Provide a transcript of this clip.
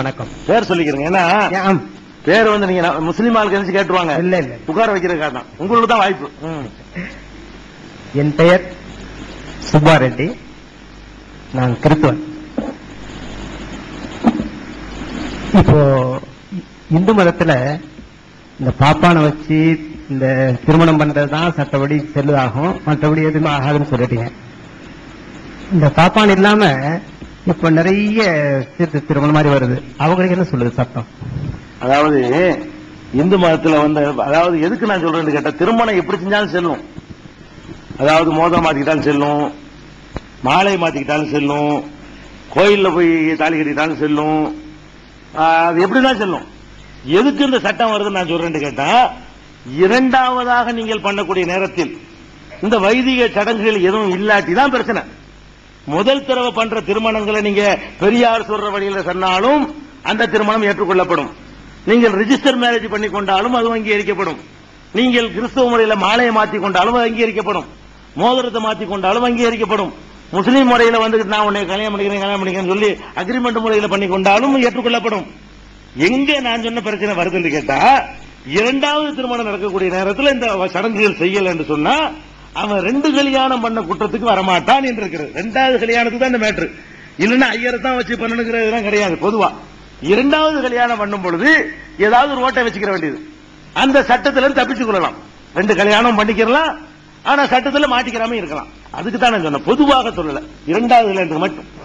வணக்கம். பேர் சொல்லிக்கிறேங்க. ஏன்னா. பேர் வந்து நீங்க முஸ்லீம் ஆளுக்கு எழுந்து கேட்டுருவாங்க. இல்ல இல்ல. புகார் வைக்கிறதுக்காக தான் உங்களுக்கு தான் வாய்ப்பு. என் பெயர் சுப்பாரெட்டி நான் கிறிஸ்துவன். இப்போ இந்து மதத்துல இந்த பாப்பானை வச்சு இந்த திருமணம் பண்றதுதான் சட்டப்படி செல்லுதாகும். மற்றபடி எதுவுமே ஆகாதுன்னு சொல்லிட்டீங்க. இந்த பாப்பான் இல்லாம இப்ப நிறைய சீர்திருத்த திருமணம் மாதிரி வருது. அவங்களுக்கு என்ன சொல்லுது சட்டம் அதாவது இந்து மதத்துல வந்து அதாவது எதுக்கு நான் சொல்றேன்னு கேட்டா திருமணம் எப்படி செஞ்சாலும் செல்லும். அதாவது மோதம் மாத்திக்கிட்டாலும் செல்லும் மாலை மாத்திக்கிட்டாலும் செல்லும் கோயில்ல போய் தாலி கட்டிக்கிட்டாலும் செல்லும். அது எப்படிதான் செல்லும்? எதுக்கு இந்த சட்டம் வருதுன்னு நான் சொல்றேன்னு கேட்டா இரண்டாவதாக நீங்கள் பண்ணக்கூடிய நேரத்தில் இந்த வைதிக சடங்குகள் எதுவும் இல்லாட்டி தான் பிரச்சனை. முதல் தடவை பண்ற திருமணங்களை நீங்க பெரியார் சொல்ற வழியில சொன்னாலும் அந்த திருமணம் ஏற்றுக்கொள்ளப்படும். நீங்கள் ரிஜிஸ்டர் மேரேஜ் பண்ணி கொண்டாலும் அது அங்கீகரிக்கப்படும். நீங்கள் கிறிஸ்தவ முறையில மாலையை மாத்தி கொண்டாலும் அது அங்கீகரிக்கப்படும். மோதிரத்தை மாத்தி கொண்டாலும் அங்கீகரிக்கப்படும். முஸ்லீம் முறையில வந்து நான் உன்னை கல்யாணம் பண்ணிக்கிறேன் கல்யாணம் பண்ணிக்கிறேன் சொல்லி அக்ரிமெண்ட் முறையில பண்ணி கொண்டாலும் ஏற்றுக்கொள்ளப்படும். எங்க நான் சொன்ன பிரச்சனை வருதுன்னு கேட்டா இரண்டாவது திருமணம் நடக்கக்கூடிய நேரத்தில் இந்த சடங்குகள் செய்யல என்று சொன்னா அவன் ரெண்டு கல்யாணம் பண்ண குற்றத்துக்கு வரமாட்டான் என்று இருக்கிறது ரெண்டாவது கல்யாணத்துக்கு தான் இந்த மேட்ரு இல்லைன்னா ஐயரை தான் வச்சு பண்ணணுங்கிறதுலாம் கிடையாது பொதுவா. இரண்டாவது கல்யாணம் பண்ணும் பொழுது ஏதாவது ஒரு ஓட்டை வச்சுக்கிற வேண்டியது. அந்த சட்டத்துல தப்பிச்சு கொள்ளலாம். ரெண்டு கல்யாணம் பண்ணிக்கிறலாம் ஆனா சட்டத்துல மாட்டிக்கிறாம இருக்கலாம். அதுக்கு தான் நான் சொன்னேன். பொதுவாக சொல்லல. இரண்டாவது கல்யாணத்துக்கு மட்டும்.